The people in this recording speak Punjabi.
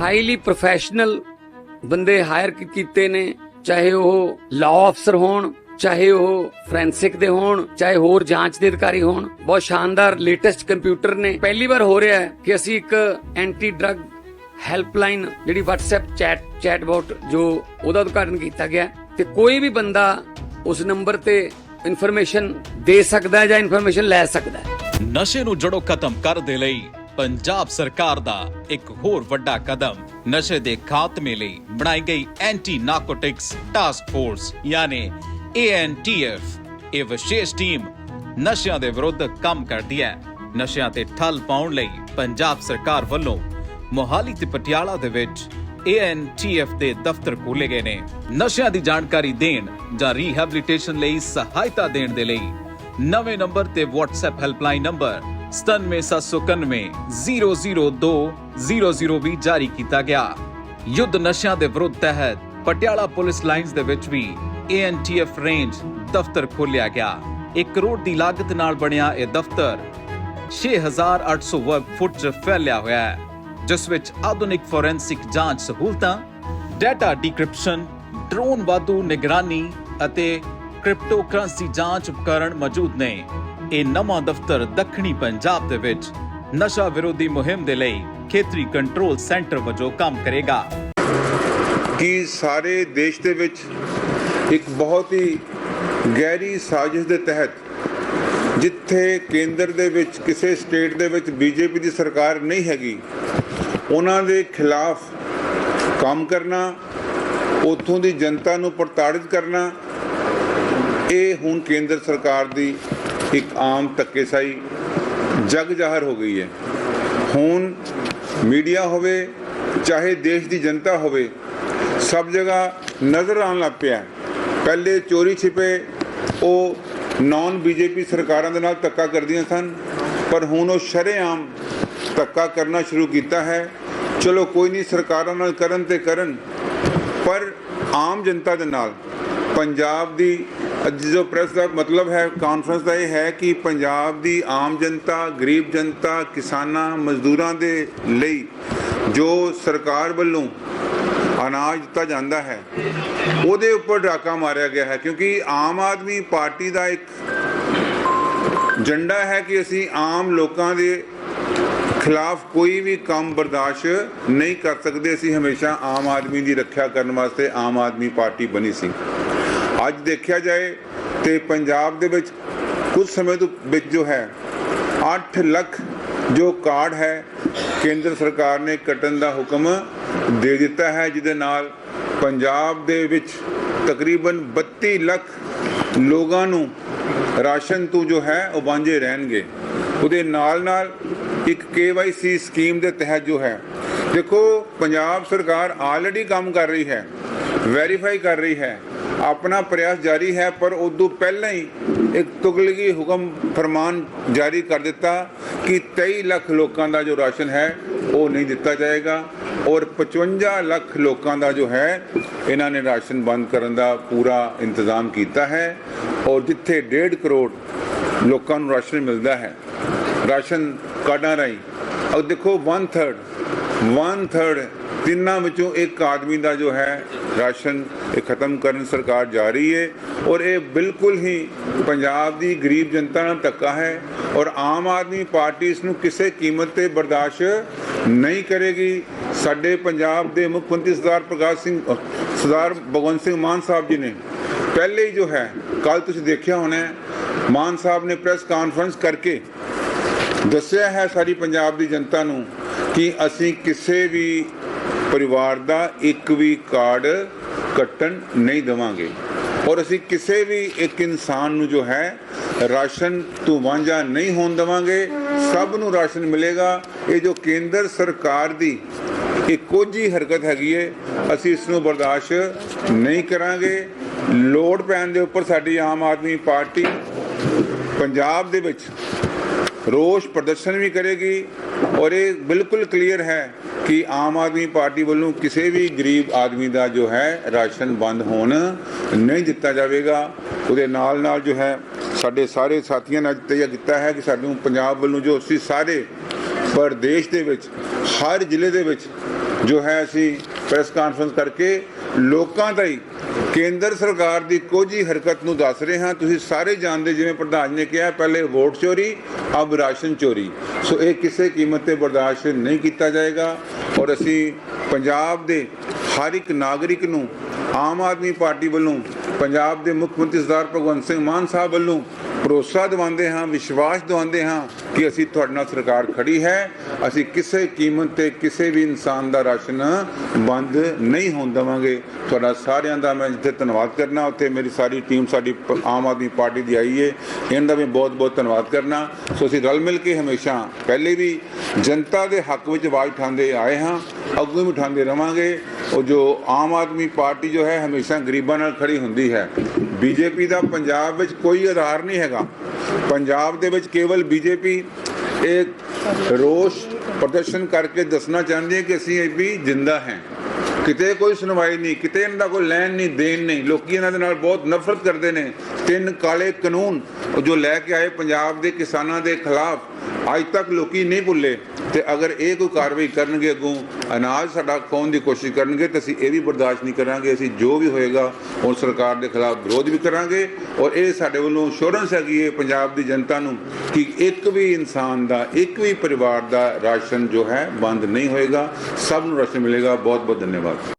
ਹਾਈਲੀ ਪ੍ਰੋਫੈਸ਼ਨਲ ਬੰਦੇ ਹਾਇਰ ਕੀਤੇ ਨੇ, ਚਾਹੇ ਉਹ ਲਾਅ ਅਫਸਰ ਹੋਣ, ਚਾਹੇ ਉਹ ਫੋਰੈਂਸਿਕ ਦੇ ਹੋਣ, ਚਾਹੇ ਹੋਰ ਜਾਂਚ ਦੇ ਅਧਿਕਾਰੀ ਹੋਣ, ਬਹੁਤ ਸ਼ਾਨਦਾਰ ਲੇਟੈਸਟ ਕੰਪਿਊਟਰ ਨੇ। ਪਹਿਲੀ ਵਾਰ ਹੋ ਰਿਹਾ ਹੈ ਕਿ ਅਸੀਂ ਇੱਕ ਐਂਟੀ ਡਰੱਗ ਹੈਲਪਲਾਈਨ ਜਿਹੜੀ WhatsApp ਚੈਟ ਚੈਟਬੋਟ ਜੋ ਉਹਦਾ ਉਦਘਾਟਨ ਕੀਤਾ ਗਿਆ ਤੇ ਕੋਈ ਵੀ ਬੰਦਾ ਉਸ ਨੰਬਰ ਤੇ ਇਨਫੋਰਮੇਸ਼ਨ ਦੇ ਸਕਦਾ ਹੈ ਜਾਂ ਇਨਫੋਰਮੇਸ਼ਨ ਲੈ ਸਕਦਾ ਹੈ। ਨਸ਼ੇ ਨੂੰ ਜੜੋਂ ਖਤਮ ਕਰਨ ਦੇ ਲਈ ਪੰਜਾਬ ਸਰਕਾਰ ਦਾ ਇੱਕ ਹੋਰ ਵੱਡਾ ਕਦਮ ਨਸ਼ੇ ਦੇ ਖਾਤਮੇ ਲਈ ਬਣਾਈ ਗਈ ਐਂਟੀ ਨਾਰਕੋਟਿਕਸ ਟਾਸਕ ਫੋਰਸ ਯਾਨੀ ANTF ਇਹ ਵਿਸ਼ੇਸ਼ ਟੀਮ ਨਸ਼ਿਆਂ ਦੇ ਵਿਰੁੱਧ ਕੰਮ ਕਰਦੀ ਹੈ। ਨਸ਼ਿਆਂ ਤੇ ਠੱਲ ਪਾਉਣ ਲਈ ਪੰਜਾਬ ਸਰਕਾਰ ਵੱਲੋਂ ਮੋਹਾਲੀ ਤੇ ਪਟਿਆਲਾ ਦੇ ਵਿੱਚ ANTF ਦੇ ਦਫ਼ਤਰ ਖੋਲੇ ਗਏ ਨੇ। ਨਸ਼ਿਆਂ ਦੀ ਜਾਣਕਾਰੀ ਦੇਣ ਜਾਂ ਰੀਹੈਬਿਲਿਟੇਸ਼ਨ ਲਈ ਸਹਾਇਤਾ ਦੇਣ ਦੇ ਲਈ ਨਵੇਂ ਨੰਬਰ ਤੇ WhatsApp ਹੈਲਪਲਾਈਨ ਨੰਬਰ 9779002002 ਵੀ ਜਾਰੀ ਕੀਤਾ ਗਿਆ। ਯੁੱਧ ਨਸ਼ਿਆਂ ਦੇ ਵਿਰੁੱਧ ਤਹਿਤ ਪਟਿਆਲਾ ਪੁਲਿਸ ਲਾਈਨਸ ਦੇ ਵਿੱਚ ਵੀ ANTF ਰੇਂਜ ਦਫ਼ਤਰ ਖੋਲਿਆ ਗਿਆ। 1 ਕਰੋੜ ਦੀ ਲਾਗਤ ਨਾਲ ਬਣਿਆ ਇਹ ਦਫ਼ਤਰ। 6800 ਵਰਗ ਫੁੱਟ 'ਚ ਫੈਲਿਆ ਹੋਇਆ ਹੈ, ਜਿਸ ਵਿੱਚ ਆਧੁਨਿਕ ਫੋਰੈਂਸਿਕ ਜਾਂਚ ਸਹੂਲਤਾਂ, ਡਾਟਾ ਡਿਕ੍ਰਿਪਸ਼ਨ, ਡਰੋਨ ਵਾਧੂ ਨਿਗਰਾਨੀ ਅਤੇ ਕ੍ਰਿਪਟੋਕਰੰਸੀ ਜਾਂਚ ਉਪਕਰਣ ਮੌਜੂਦ ਨੇ। ਇਹ ਨਵਾਂ ਦਫ਼ਤਰ ਦੱਖਣੀ ਪੰਜਾਬ ਦੇ ਵਿੱਚ ਨਸ਼ਾ ਵਿਰੋਧੀ ਮੁਹਿੰਮ ਦੇ ਲਈ ਖੇਤਰੀ ਕੰਟਰੋਲ ਸੈਂਟਰ ਵਜੋਂ ਕੰਮ ਕਰੇਗਾ। ਕਿ ਸਾਰੇ ਦੇਸ਼ ਦੇ ਵਿੱਚ ਇੱਕ ਬਹੁਤ ਹੀ ਗਹਿਰੀ ਸਾਜ਼ਿਸ਼ ਦੇ ਤਹਿਤ ਜਿੱਥੇ ਕੇਂਦਰ ਦੇ ਵਿੱਚ ਕਿਸੇ ਸਟੇਟ ਦੇ ਵਿੱਚ ਬੀਜੇਪੀ ਦੀ ਸਰਕਾਰ ਨਹੀਂ ਹੈਗੀ, ਉਹਨਾਂ ਦੇ ਖਿਲਾਫ ਕੰਮ ਕਰਨਾ, ਉੱਥੋਂ ਦੀ ਜਨਤਾ ਨੂੰ ਪ੍ਰਤਾੜਿਤ ਕਰਨਾ, ਇਹ ਹੁਣ ਕੇਂਦਰ ਸਰਕਾਰ ਦੀ ਇੱਕ ਆਮ ਧੱਕੇਸ਼ਾਹੀ ਜਗ ਜ਼ਾਹਰ ਹੋ ਗਈ ਹੈ। ਹੁਣ ਮੀਡੀਆ ਹੋਵੇ, ਚਾਹੇ ਦੇਸ਼ ਦੀ ਜਨਤਾ ਹੋਵੇ, ਸਭ ਜਗ੍ਹਾ ਨਜ਼ਰ ਆਉਣ ਲੱਗ ਪਿਆ ਪਹਿਲੇ ਚੋਰੀ ਛਿਪੇ, ਉਹ ਨਾਨ ਬੀਜੇਪੀ ਸਰਕਾਰਾਂ ਦੇ ਨਾਲ ਧੱਕਾ ਕਰਦੀਆਂ ਸਨ, ਪਰ ਹੁਣ ਉਹ ਸ਼ਰੇਆਮ ਧੱਕਾ ਕਰਨਾ ਸ਼ੁਰੂ ਕੀਤਾ ਹੈ। ਚਲੋ ਕੋਈ ਨਹੀਂ, ਸਰਕਾਰਾਂ ਨਾਲ ਕਰਨ ਤੇ ਕਰਨ, ਪਰ ਆਮ ਜਨਤਾ ਦੇ ਨਾਲ, ਪੰਜਾਬ ਦੀ ਅੱਜ ਜੋ ਪ੍ਰੈਸ ਦਾ ਮਤਲਬ ਹੈ ਕਾਨਫਰੰਸ ਦਾ ਇਹ ਹੈ ਕਿ ਪੰਜਾਬ ਦੀ ਆਮ ਜਨਤਾ, ਗਰੀਬ ਜਨਤਾ, ਕਿਸਾਨਾਂ, ਮਜ਼ਦੂਰਾਂ ਦੇ ਲਈ ਜੋ ਸਰਕਾਰ ਵੱਲੋਂ ਅਨਾਜ ਦਿੱਤਾ ਜਾਂਦਾ ਹੈ, ਉਹਦੇ ਉੱਪਰ ਡਾਕਾ ਮਾਰਿਆ ਗਿਆ ਹੈ। ਕਿਉਂਕਿ ਆਮ ਆਦਮੀ ਪਾਰਟੀ ਦਾ ਇੱਕ ਝੰਡਾ ਹੈ ਕਿ ਅਸੀਂ ਆਮ ਲੋਕਾਂ ਦੇ ਖਿਲਾਫ ਕੋਈ ਵੀ ਕੰਮ ਬਰਦਾਸ਼ਤ ਨਹੀਂ ਕਰ ਸਕਦੇ। ਅਸੀਂ ਹਮੇਸ਼ਾ ਆਮ ਆਦਮੀ ਦੀ ਰੱਖਿਆ ਕਰਨ ਵਾਸਤੇ ਆਮ ਆਦਮੀ ਪਾਰਟੀ ਬਣੀ ਸੀ। ਅੱਜ ਦੇਖਿਆ ਜਾਏ ਤੇ ਪੰਜਾਬ ਦੇ ਵਿੱਚ ਕੁਝ ਸਮੇਂ ਤੋਂ ਵਿੱਚ ਜੋ ਹੈ 8 ਲੱਖ ਜੋ ਕਾਰਡ ਹੈ, ਕੇਂਦਰ ਸਰਕਾਰ ਨੇ ਕੱਟਣ ਦਾ ਹੁਕਮ ਦੇ ਦਿੱਤਾ ਹੈ, ਜਿਹਦੇ ਨਾਲ ਪੰਜਾਬ ਦੇ ਵਿੱਚ ਤਕਰੀਬਨ 32 ਲੱਖ ਲੋਕਾਂ ਨੂੰ ਰਾਸ਼ਨ ਤੋਂ ਜੋ ਹੈ, ਉਹ ਵਾਂਝੇ ਰਹਿਣਗੇ। ਉਹਦੇ ਨਾਲ ਨਾਲ ਇੱਕ KYC ਸਕੀਮ ਦੇ ਤਹਿਤ ਜੋ ਹੈ, ਦੇਖੋ, ਪੰਜਾਬ ਸਰਕਾਰ ਆਲਰੇਡੀ ਕੰਮ ਕਰ ਰਹੀ ਹੈ ਵੈਰੀਫਾਈ ਕਰ ਰਹੀ ਹੈ ਆਪਣਾ ਪ੍ਰਯਾਸ ਜਾਰੀ ਹੈ, ਪਰ ਉਦੋਂ ਪਹਿਲਾਂ ਹੀ ਇੱਕ ਤੁਗਲਕੀ ਹੁਕਮ ਫਰਮਾਨ ਜਾਰੀ ਕਰ ਦਿੱਤਾ ਕਿ 23 ਲੱਖ ਲੋਕਾਂ ਦਾ ਜੋ ਰਾਸ਼ਨ ਹੈ, ਉਹ ਨਹੀਂ ਦਿੱਤਾ ਜਾਏਗਾ ਔਰ 55 ਲੱਖ ਲੋਕਾਂ ਦਾ ਜੋ ਹੈ, ਇਹਨਾਂ ਨੇ ਰਾਸ਼ਨ ਬੰਦ ਕਰਨ ਦਾ ਪੂਰਾ ਇੰਤਜ਼ਾਮ ਕੀਤਾ ਹੈ ਔਰ ਜਿੱਥੇ 1.5 ਕਰੋੜ ਲੋਕਾਂ ਨੂੰ ਰਾਸ਼ਨ ਮਿਲਦਾ ਹੈ, ਰਾਸ਼ਨ ਕਾਰਡਾਂ ਰਾਹੀਂ। ਔਰ ਦੇਖੋ 1/3 1/3 ਤਿੰਨਾਂ ਵਿੱਚੋਂ ਇੱਕ ਆਦਮੀ ਦਾ ਜੋ ਹੈ ਰਾਸ਼ਨ ਇਹ ਖਤਮ ਕਰਨ ਸਰਕਾਰ ਜਾ ਰਹੀ ਹੈ ਔਰ ਇਹ ਬਿਲਕੁਲ ਹੀ ਪੰਜਾਬ ਦੀ ਗਰੀਬ ਜਨਤਾ ਨਾਲ ਧੱਕਾ ਹੈ ਔਰ ਆਮ ਆਦਮੀ ਪਾਰਟੀ ਇਸ ਨੂੰ ਕਿਸੇ ਕੀਮਤ ਤੇ ਬਰਦਾਸ਼ਤ ਨਹੀਂ ਕਰੇਗੀ। ਸਾਡੇ ਪੰਜਾਬ ਦੇ ਮੁੱਖ ਮੰਤਰੀ ਸਰਦਾਰ ਪ੍ਰਕਾਸ਼ ਸਿੰਘ ਸਰਦਾਰ ਭਗਵੰਤ ਸਿੰਘ ਮਾਨ ਸਾਹਿਬ ਜੀ ਨੇ ਪਹਿਲੇ ਹੀ ਜੋ ਹੈ ਕੱਲ ਤੁਸੀਂ ਦੇਖਿਆ ਹੋਣਾ ਮਾਨ ਸਾਹਿਬ ਨੇ ਪ੍ਰੈਸ ਕਾਨਫਰੰਸ ਕਰਕੇ ਦੱਸਿਆ ਹੈ ਸਾਰੀ ਪੰਜਾਬ ਦੀ ਜਨਤਾ ਨੂੰ ਕਿ ਅਸੀਂ ਕਿਸੇ ਵੀ ਪਰਿਵਾਰ ਦਾ ਇੱਕ ਵੀ ਕਾਰਡ ਕੱਟਣ ਨਹੀਂ ਦੇਵਾਂਗੇ। ਔਰ ਅਸੀਂ ਕਿਸੇ ਵੀ ਇੱਕ ਇਨਸਾਨ ਨੂੰ ਜੋ ਹੈ, ਰਾਸ਼ਨ ਤੋਂ ਵਾਂਝਾ ਨਹੀਂ ਹੋਣ ਦੇਵਾਂਗੇ। ਸਭ ਨੂੰ ਰਾਸ਼ਨ ਮਿਲੇਗਾ। ਇਹ ਜੋ ਕੇਂਦਰ ਸਰਕਾਰ ਦੀ ਇਹ ਕੋਝੀ ਹਰਕਤ ਹੈਗੀ ਏ, ਅਸੀਂ ਇਸ ਨੂੰ ਬਰਦਾਸ਼ਤ ਨਹੀਂ ਕਰਾਂਗੇ। ਲੋੜ ਪੈਣ ਦੇ ਉੱਪਰ ਸਾਡੀ ਆਮ ਆਦਮੀ ਪਾਰਟੀ ਪੰਜਾਬ ਦੇ ਵਿੱਚ ਰੋਸ ਪ੍ਰਦਰਸ਼ਨ ਵੀ ਕਰੇਗੀ ਔਰ ਇਹ ਬਿਲਕੁਲ ਕਲੀਅਰ ਹੈ ਕਿ ਆਮ ਆਦਮੀ ਪਾਰਟੀ ਵੱਲੋਂ ਕਿਸੇ ਵੀ ਗਰੀਬ ਆਦਮੀ ਦਾ ਜੋ ਹੈ ਰਾਸ਼ਨ ਬੰਦ ਹੋਣ ਨਹੀਂ ਦਿੱਤਾ ਜਾਵੇਗਾ ਉਹਦੇ ਨਾਲ ਨਾਲ ਜੋ ਹੈ ਸਾਡੇ ਸਾਰੇ ਸਾਥੀਆਂ ਨੇ ਅੱਜ ਤੈਅ ਕੀਤਾ ਹੈ ਕਿ ਸਾਨੂੰ ਪੰਜਾਬ ਵੱਲੋਂ ਜੋ ਅਸੀਂ ਸਾਰੇ ਪ੍ਰਦੇਸ਼ ਦੇ ਵਿੱਚ ਹਰ ਜ਼ਿਲ੍ਹੇ ਦੇ ਵਿੱਚ ਜੋ ਹੈ ਅਸੀਂ ਪ੍ਰੈਸ ਕਾਨਫਰੰਸ ਕਰਕੇ ਲੋਕਾਂ ਤਾਈਂ ਕੇਂਦਰ ਸਰਕਾਰ ਦੀ ਕੋਝੀ ਹਰਕਤ ਨੂੰ ਦੱਸ ਰਹੇ ਹਾਂ। ਤੁਸੀਂ ਸਾਰੇ ਜਾਣਦੇ ਜਿਵੇਂ ਪ੍ਰਧਾਨ ਨੇ ਕਿਹਾ, ਪਹਿਲੇ ਵੋਟ ਚੋਰੀ, ਅਬ ਰਾਸ਼ਨ ਚੋਰੀ। ਸੋ ਇਹ ਕਿਸੇ ਕੀਮਤ ਤੇ ਬਰਦਾਸ਼ਤ ਨਹੀਂ ਕੀਤਾ ਜਾਏਗਾ। ਔਰ ਅਸੀਂ ਪੰਜਾਬ ਦੇ ਹਰ ਇੱਕ ਨਾਗਰਿਕ ਨੂੰ, ਆਮ ਆਦਮੀ ਪਾਰਟੀ ਵੱਲੋਂ, ਪੰਜਾਬ ਦੇ ਮੁੱਖ ਮੰਤਰੀ ਸਰਦਾਰ ਭਗਵੰਤ ਸਿੰਘ ਮਾਨ ਸਾਹਿਬ ਵੱਲੋਂ ਭਰੋਸਾ ਦਿਵਾਉਂਦੇ ਹਾਂ, ਵਿਸ਼ਵਾਸ ਦਿਵਾਉਂਦੇ ਹਾਂ ਕਿ ਅਸੀਂ ਤੁਹਾਡੇ ਨਾਲ ਸਰਕਾਰ ਖੜੀ ਹੈ। ਅਸੀਂ ਕਿਸੇ ਕੀਮਤ ਤੇ ਕਿਸੇ ਵੀ ਇਨਸਾਨ ਦਾ ਰਾਸ਼ਨ ਬੰਦ ਨਹੀਂ ਹੋਣ ਦੇਵਾਂਗੇ। ਤੁਹਾਡਾ ਸਾਰਿਆਂ ਦਾ ਮੈਂ ਜਿੱਥੇ ਧੰਨਵਾਦ ਕਰਨਾ, ਉੱਥੇ ਮੇਰੀ ਸਾਰੀ ਟੀਮ ਸਾਡੀ ਆਮ ਆਦਮੀ ਪਾਰਟੀ ਦੀ ਆਈ ਹੈ ਇਹਨਾਂ ਦਾ ਵੀ ਬਹੁਤ ਬਹੁਤ ਧੰਨਵਾਦ ਕਰਨਾ। ਸੋ ਅਸੀਂ ਰਲ ਮਿਲ ਕੇ ਹਮੇਸ਼ਾ ਪਹਿਲੇ ਵੀ ਜਨਤਾ ਦੇ ਹੱਕ ਵਿੱਚ ਆਵਾਜ਼ ਉਠਾਉਂਦੇ ਆਏ ਹਾਂ, ਅੱਗੇ ਵੀ ਉਠਾਉਂਦੇ ਰਵਾਂਗੇ। ਉਹ ਜੋ ਆਮ ਆਦਮੀ ਪਾਰਟੀ ਜੋ ਹੈ, ਹਮੇਸ਼ਾ ਗਰੀਬਾਂ ਨਾਲ ਖੜੀ ਹੁੰਦੀ ਹੈ। ਬੀਜੇਪੀ ਦਾ ਪੰਜਾਬ ਵਿੱਚ ਕੋਈ ਆਧਾਰ ਨਹੀਂ ਹੈਗਾ। ਪੰਜਾਬ ਦੇ ਵਿੱਚ ਕੇਵਲ ਬੀਜੇਪੀ ਇੱਕ ਰੋਸ਼ ਪ੍ਰਦਰਸ਼ਨ ਕਰਕੇ ਦੱਸਣਾ ਚਾਹੁੰਦੀ ਹੈ ਕਿ ਅਸੀਂ ਇਹ ਵੀ ਜਿੰਦਾ ਹੈ। ਕਿਤੇ ਕੋਈ ਸੁਣਵਾਈ ਨਹੀਂ, ਕਿਤੇ ਇਹਨਾਂ ਦਾ ਕੋਈ ਲੈਣ ਨਹੀਂ, ਦੇਣ ਨਹੀਂ। ਲੋਕੀ ਇਹਨਾਂ ਦੇ ਨਾਲ ਬਹੁਤ ਨਫ਼ਰਤ ਕਰਦੇ ਨੇ। ਤਿੰਨ ਕਾਲੇ ਕਾਨੂੰਨ ਜੋ ਲੈ ਕੇ ਆਏ ਪੰਜਾਬ ਦੇ ਕਿਸਾਨਾਂ ਦੇ ਖਿਲਾਫ ਅੱਜ ਤੱਕ ਲੋਕੀ ਨਹੀਂ ਭੁੱਲੇ ਤੇ ਅਗਰ ਇਹ ਕੋਈ ਕਾਰਵਾਈ ਕਰਨਗੇ ਅੱਗੋਂ, ਅਨਾਜ ਸਾਡਾ ਖੋਣ ਦੀ ਕੋਸ਼ਿਸ਼ ਕਰਨਗੇ ਤਾਂ ਅਸੀਂ ਇਹ ਵੀ ਬਰਦਾਸ਼ਤ ਨਹੀਂ ਕਰਾਂਗੇ, ਅਸੀਂ ਜੋ ਵੀ ਹੋਏਗਾ ਹੁਣ ਸਰਕਾਰ ਦੇ ਖਿਲਾਫ ਵਿਰੋਧ ਵੀ ਕਰਾਂਗੇ ਔਰ ਇਹ ਸਾਡੇ ਵੱਲੋਂ ਇੰਸ਼ੋਰੈਂਸ ਹੈਗੀ ਹੈ ਪੰਜਾਬ ਦੀ ਜਨਤਾ ਨੂੰ ਕਿ ਇੱਕ ਵੀ ਇਨਸਾਨ ਦਾ, ਇੱਕ ਵੀ ਪਰਿਵਾਰ ਦਾ ਰਾਸ਼ਨ ਜੋ ਹੈ ਬੰਦ ਨਹੀਂ ਹੋਏਗਾ। ਸਭ ਨੂੰ ਰਾਸ਼ਨ ਮਿਲੇਗਾ। ਬਹੁਤ ਬਹੁਤ ਧੰਨਵਾਦ।